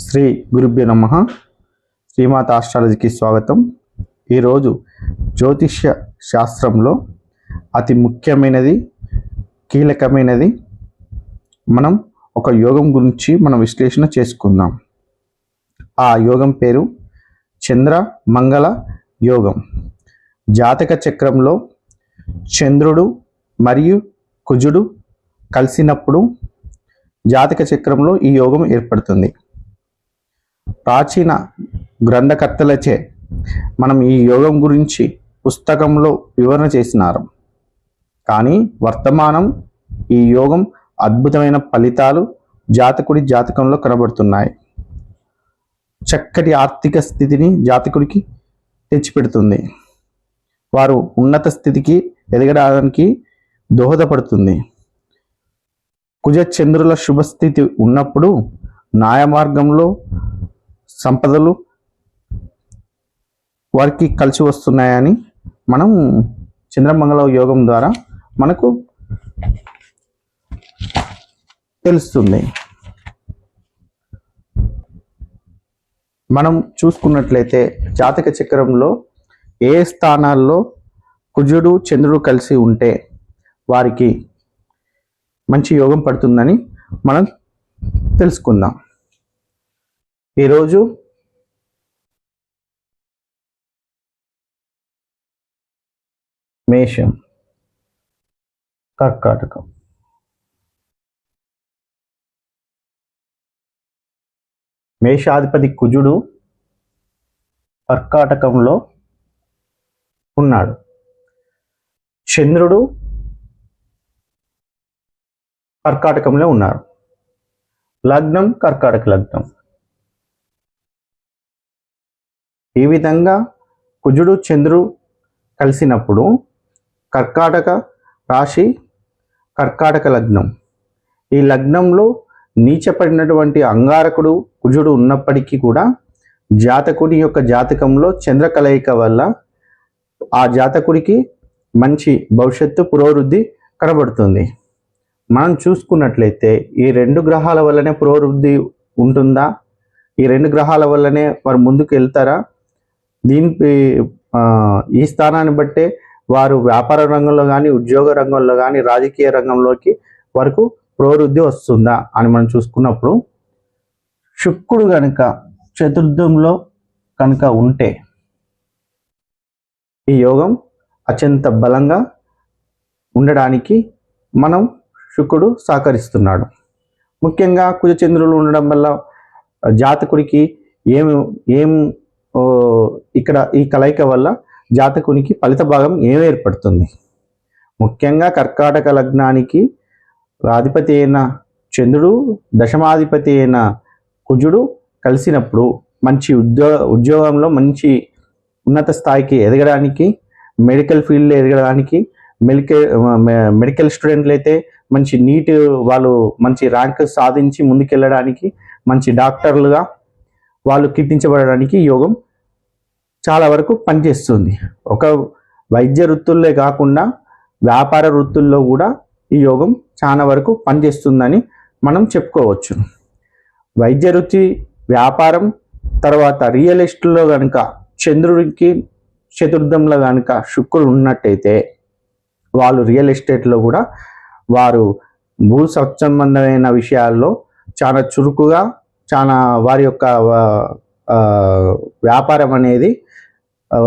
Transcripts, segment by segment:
శ్రీ గురుభ్య నమ. శ్రీమాత ఆస్ట్రాలజీకి స్వాగతం. ఈరోజు జ్యోతిష్య శాస్త్రంలో అతి ముఖ్యమైనది కీలకమైనది మనం ఒక యోగం గురించి మనం విశ్లేషణ చేసుకుందాం. ఆ యోగం పేరు చంద్ర మంగళ యోగం. జాతక చక్రంలో చంద్రుడు మరియు కుజుడు కలిసినప్పుడు జాతక చక్రంలో ఈ యోగం ఏర్పడుతుంది. ప్రాచీన గ్రంథకర్తలచే మనం ఈ యోగం గురించి పుస్తకంలో వివరణ చేసినారు. కానీ వర్తమానం ఈ యోగం అద్భుతమైన ఫలితాలు జాతకుడి జాతకంలో కనబడుతున్నాయి. చక్కటి ఆర్థిక స్థితిని జాతకుడికి తెచ్చిపెడుతుంది. వారు ఉన్నత స్థితికి ఎదగడానికి దోహదపడుతుంది. కుజ చంద్రుల శుభస్థితి ఉన్నప్పుడు న్యాయ మార్గంలో సంపదలు వారికి కలిసి వస్తున్నాయని మనం చంద్రమంగళ యోగం ద్వారా మనకు తెలుస్తుంది. మనం చూసుకున్నట్లయితే జాతక చక్రంలో ఏ స్థానాల్లో కుజుడు చంద్రుడు కలిసి ఉంటే వారికి మంచి యోగం పడుతుందని మనం తెలుసుకుందాం. ఈరోజు మేషం కర్కాటకం. మేషాధిపతి కుజుడు కర్కాటకంలో ఉన్నాడు. చంద్రుడు కర్కాటకంలో ఉన్నారు. లగ్నం కర్కాటక లగ్నం. ఈ విధంగా కుజుడు చంద్రుడు కలిసినప్పుడు కర్కాటక రాశి కర్కాటక లగ్నం. ఈ లగ్నంలో నీచపడినటువంటి అంగారకుడు కుజుడు ఉన్నప్పటికీ కూడా జాతకుని యొక్క జాతకంలో చంద్ర కలయిక వల్ల ఆ జాతకుడికి మంచి భవిష్యత్తు పురోవృద్ధి కనబడుతుంది. మనం చూసుకున్నట్లయితే ఈ రెండు గ్రహాల వల్లనే పురోవృద్ధి ఉంటుందా? ఈ రెండు గ్రహాల వల్లనే వారు ముందుకు వెళ్తారా? దీనికి ఈ స్థానాన్ని బట్టే వారు వ్యాపార రంగంలో కానీ ఉద్యోగ రంగంలో కానీ రాజకీయ రంగంలోకి వరకు ప్రవృద్ధి వస్తుందా అని మనం చూసుకున్నప్పుడు శుక్రుడు కనుక చతుర్థంలో కనుక ఉంటే ఈ యోగం అత్యంత బలంగా ఉండడానికి మనం శుక్రుడు సహకరిస్తున్నాడు. ముఖ్యంగా కుజచంద్రులు ఉండడం వల్ల జాతకుడికి ఏం ఏం ఇక్కడ ఈ కలయిక వల్ల జాతకునికి ఫలిత భాగం ఏం ఏర్పడుతుంది ముఖ్యంగా కర్కాటక లగ్నానికి అధిపతి అయిన చంద్రుడు దశమాధిపతి అయిన కుజుడు కలిసినప్పుడు మంచి ఉద్యోగ ఉద్యోగంలో మంచి ఉన్నత స్థాయికి ఎదగడానికి మెడికల్ ఫీల్డ్లో ఎదగడానికి మెడికల్ మెడికల్ స్టూడెంట్లు అయితే మంచి నీట్ వాళ్ళు మంచి ర్యాంక్ సాధించి ముందుకెళ్ళడానికి మంచి డాక్టర్లుగా వాళ్ళు కీర్తించబడడానికి యోగం చాలా వరకు పనిచేస్తుంది. ఒక వైద్య వృత్తుల్లో కాకుండా వ్యాపార వృత్తుల్లో కూడా ఈ యోగం చాలా వరకు పనిచేస్తుందని మనం చెప్పుకోవచ్చు. వైద్య వృత్తి వ్యాపారం తర్వాత రియల్ ఎస్టేట్లో కనుక చంద్రుడికి చతుర్థంలో కనుక శుక్రుడు ఉన్నట్టయితే వాళ్ళు రియల్ ఎస్టేట్లో కూడా వారు భూ సంబంధమైన విషయాల్లో చాలా చురుకుగా చాలా వారి యొక్క వ్యాపారం అనేది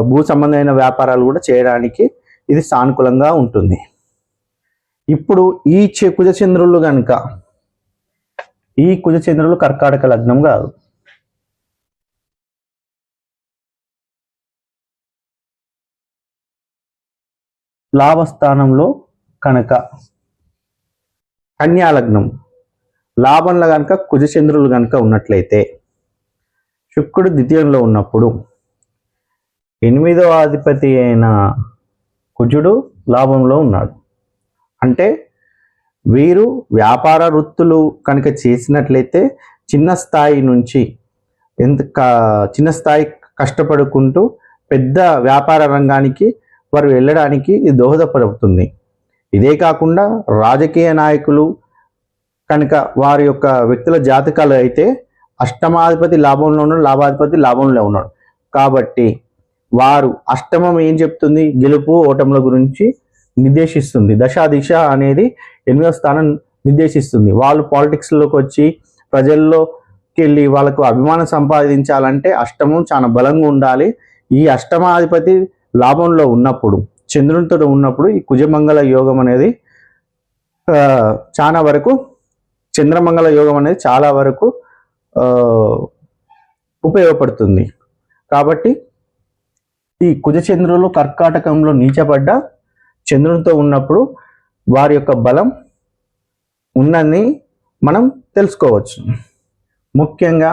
భూ సంబంధమైన వ్యాపారాలు కూడా చేయడానికి ఇది సానుకూలంగా ఉంటుంది. ఇప్పుడు ఈ చె- కుజచంద్రులు కనుక ఈ కుజచంద్రులు కర్కాటక లగ్నం కాదు. లాభస్థానంలో కనుక కన్యా లగ్నం లాభంలో కనుక కుజచంద్రులు కనుక ఉన్నట్లయితే శుక్రుడు ద్వితీయంలో ఉన్నప్పుడు ఎనిమిదవ అధిపతి అయిన కుజుడు లాభంలో ఉన్నాడు. అంటే వీరు వ్యాపార వృత్తులు కనుక చేసినట్లయితే చిన్న స్థాయి నుంచి ఎంత చిన్న స్థాయి కష్టపడుకుంటూ పెద్ద వ్యాపార రంగానికి వారు వెళ్ళడానికి ఇది దోహదపడుతుంది. ఇదే కాకుండా రాజకీయ నాయకులు కనుక వారి యొక్క వ్యక్తుల జాతకాలు అయితే అష్టమాధిపతి లాభంలో ఉన్నాడు లాభాధిపతి లాభంలో ఉన్నాడు. కాబట్టి వారు అష్టమం ఏం చెప్తుంది? గెలుపు ఓటముల గురించి నిర్దేశిస్తుంది. దశ దిశ అనేది ఎనిమిదో స్థానం నిర్దేశిస్తుంది. వాళ్ళు పాలిటిక్స్లోకి వచ్చి ప్రజల్లోకి వెళ్ళి వాళ్ళకు అభిమానం సంపాదించాలంటే అష్టమం చాలా బలంగా ఉండాలి. ఈ అష్టమాధిపతి లాభంలో ఉన్నప్పుడు చంద్రునితో ఉన్నప్పుడు ఈ కుజమంగళ యోగం అనేది చాలా వరకు చంద్రమంగళ యోగం అనేది చాలా వరకు ఉపయోగపడుతుంది. కాబట్టి ఈ కుజచంద్రులు కర్కాటకంలో నీచబడ్డ చంద్రునితో ఉన్నప్పుడు వారి యొక్క బలం ఉందని మనం తెలుసుకోవచ్చు. ముఖ్యంగా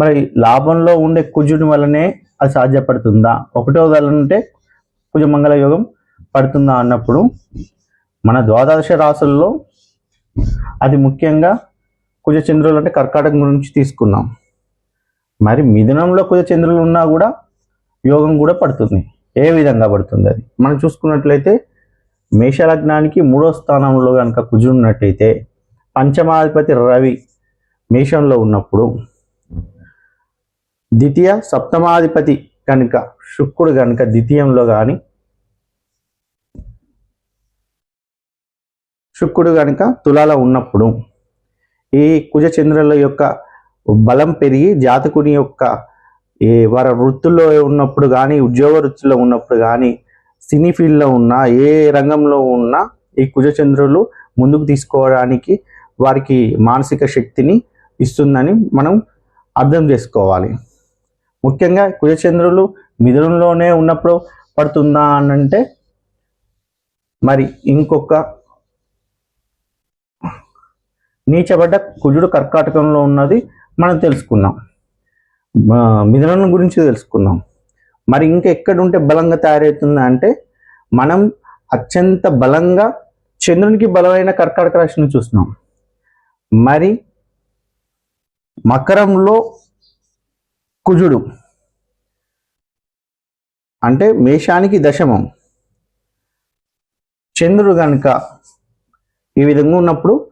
మరి లాభంలో ఉండే కుజుని వల్లనే అది సాధ్యపడుతుందా? ఒకటో ఉంటే కుజమంగళ యోగం పడుతుందా అన్నప్పుడు మన ద్వాదశ రాసుల్లో అది ముఖ్యంగా కుజచంద్రులు అంటే కర్కాటకం గురించి తీసుకున్నాం. మరి మిథునంలో కుజచంద్రులు ఉన్నా కూడా యోగం కూడా పడుతుంది. ఏ విధంగా పడుతుంది అది? మనం చూసుకున్నట్లయితే మేషలగ్నానికి మూడో స్థానంలో కనుక కుజుడు ఉన్నట్టయితే పంచమాధిపతి రవి మేషంలో ఉన్నప్పుడు ద్వితీయ సప్తమాధిపతి కనుక శుక్రుడు కనుక ద్వితీయంలో కానీ శుక్రుడు కనుక తులాలో ఉన్నప్పుడు ఈ కుజచంద్రుల యొక్క బలం పెరిగి జాతకుని యొక్క ఏ వారి వృత్తుల్లో ఉన్నప్పుడు కానీ ఉద్యోగ వృత్తిలో ఉన్నప్పుడు కానీ సినీ ఫీల్డ్లో ఉన్నా ఏ రంగంలో ఉన్నా ఈ కుజచంద్రులు ముందుకు తీసుకోవడానికి వారికి మానసిక శక్తిని ఇస్తుందని మనం అర్థం చేసుకోవాలి. ముఖ్యంగా కుజచంద్రులు మిథునంలోనే ఉన్నప్పుడు పడుతుందా అని అంటే మరి ఇంకొక నీచబడ్డ కుజుడు కర్కాటకంలో ఉన్నది మనం తెలుసుకున్నాం. మిథునం గురించి తెలుసుకున్నాం. మరి ఇంకా ఎక్కడుంటే బలంగా తయారవుతుందా అంటే మనం అత్యంత బలంగా చంద్రునికి బలమైన కర్కాటక రాశిని చూస్తున్నాం. మరి మకరంలో కుజుడు అంటే మేషానికి దశమం. చంద్రుడు కనుక ఈ విధంగా ఉన్నప్పుడు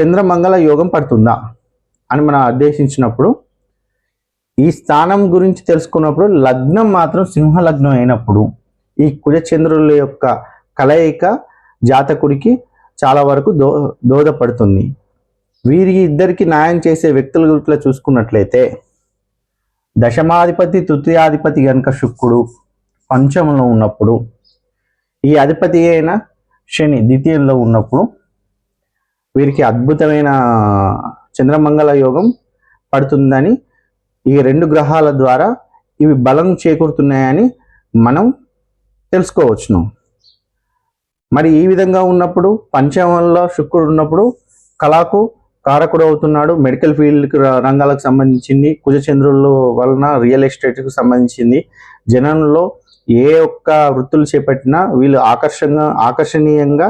చంద్రమంగళ యోగం పడుతుందా అని మనం ఉద్దేశించినప్పుడు ఈ స్థానం గురించి తెలుసుకున్నప్పుడు లగ్నం మాత్రం సింహ లగ్నం అయినప్పుడు ఈ కుజచంద్రుల యొక్క కలయిక జాతకుడికి చాలా వరకు దో దోహదపడుతుంది. వీరి ఇద్దరికి న్యాయం చేసే వ్యక్తుల గురిట్లో చూసుకున్నట్లయితే దశమాధిపతి తృతీయాధిపతి కనుక శుక్రుడు పంచమంలో ఉన్నప్పుడు ఈ అధిపతి అయిన శని ద్వితీయంలో ఉన్నప్పుడు వీరికి అద్భుతమైన చంద్రమంగళ యోగం పడుతుందని ఈ రెండు గ్రహాల ద్వారా ఇవి బలం చేకూరుతున్నాయని మనం తెలుసుకోవచ్చును. మరి ఈ విధంగా ఉన్నప్పుడు పంచమంలో శుక్రుడు ఉన్నప్పుడు కళకు కారకుడు అవుతున్నాడు. మెడికల్ ఫీల్డ్ రంగాలకు సంబంధించింది కుజచంద్రుల వలన రియల్ ఎస్టేట్కు సంబంధించింది. జనంలో ఏ ఒక్క వృత్తులు చేపట్టినా వీళ్ళు ఆకర్షంగా ఆకర్షణీయంగా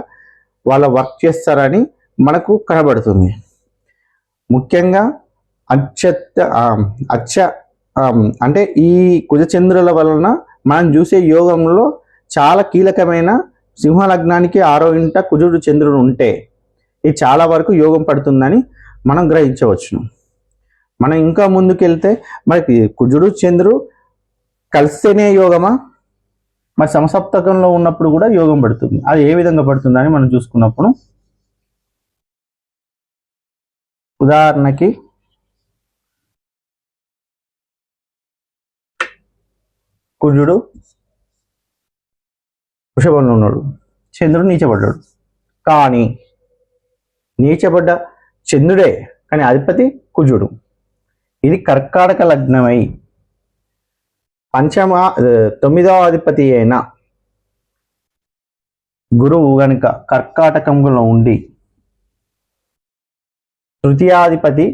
వాళ్ళ వర్క్ చేస్తారని మనకు కనబడుతుంది. ముఖ్యంగా అత్యత్త అత్య అచ్చ అంటే ఈ కుజచంద్రుల వలన మనం చూసే యోగంలో చాలా కీలకమైన సింహలగ్నానికి ఆరో ఇంట కుజుడు చంద్రుడు ఉంటే ఇది చాలా వరకు యోగం పడుతుందని మనం గ్రహించవచ్చును. మనం ఇంకా ముందుకెళ్తే మనకి కుజుడు చంద్రుడు కలిస్తేనే యోగమా? మరి సమసప్తకంలో ఉన్నప్పుడు కూడా యోగం పడుతుంది. అది ఏ విధంగా పడుతుందని మనం చూసుకున్నప్పుడు ఉదాహరణకి కుజుడు వృషభంలో ఉన్నాడు చంద్రుడు నీచబడ్డాడు. కానీ నీచబడ్డ చంద్రుడే కానీ అధిపతి కుజుడు. ఇది కర్కాటక లగ్నమై పంచమ తొమ్మిదవ అధిపతి అయిన గురువు గనుక కర్కాటకంలో ఉండి తృతీయాధిపతి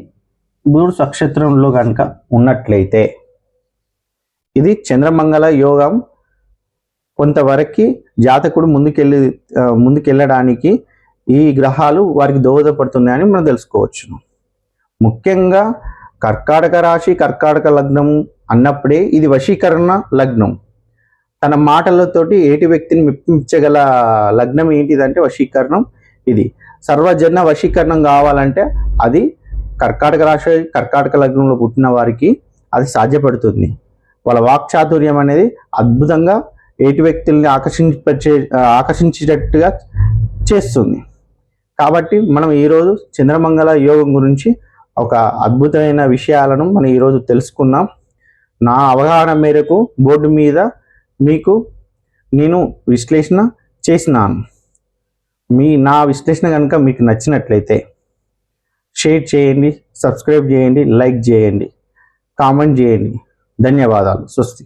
బుధుడు నక్షత్రంలో కనుక ఉన్నట్లయితే ఇది చంద్రమంగళ యోగం. కొంతవరకు జాతకుడు ముందుకెళ్ళి ముందుకెళ్ళడానికి ఈ గ్రహాలు వారికి దోహదపడుతున్నాయని మనం తెలుసుకోవచ్చు. ముఖ్యంగా కర్కాటక రాశి కర్కాటక లగ్నం అన్నప్పుడే ఇది వశీకరణ లగ్నం. తన మాటలతోటి ఏటి వ్యక్తిని మెప్పించగల లగ్నం ఏంటిదంటే వశీకరణం ఇది. సర్వజన వశీకరణం కావాలంటే అది కర్కాటక రాశి కర్కాటక లగ్నంలో పుట్టిన వారికి అది సాధ్యపడుతుంది. వాళ్ళ వాక్చాతుర్యం అనేది అద్భుతంగా ఏటి వ్యక్తుల్ని ఆకర్షించే ఆకర్షించేటట్టుగా చేస్తుంది. కాబట్టి మనం ఈరోజు చంద్రమంగళ యోగం గురించి ఒక అద్భుతమైన విషయాలను మనం ఈరోజు తెలుసుకున్నాం నా అవగాహన మేరకు బోర్డు మీద మీకు నేను విశ్లేషణ చేసినాను. మీ నా విశ్లేషణ కనుక మీకు నచ్చినట్లయితే షేర్ చేయండి సబ్స్క్రైబ్ చేయండి లైక్ చేయండి కామెంట్ చేయండి. ధన్యవాదాలు. స్వస్తి.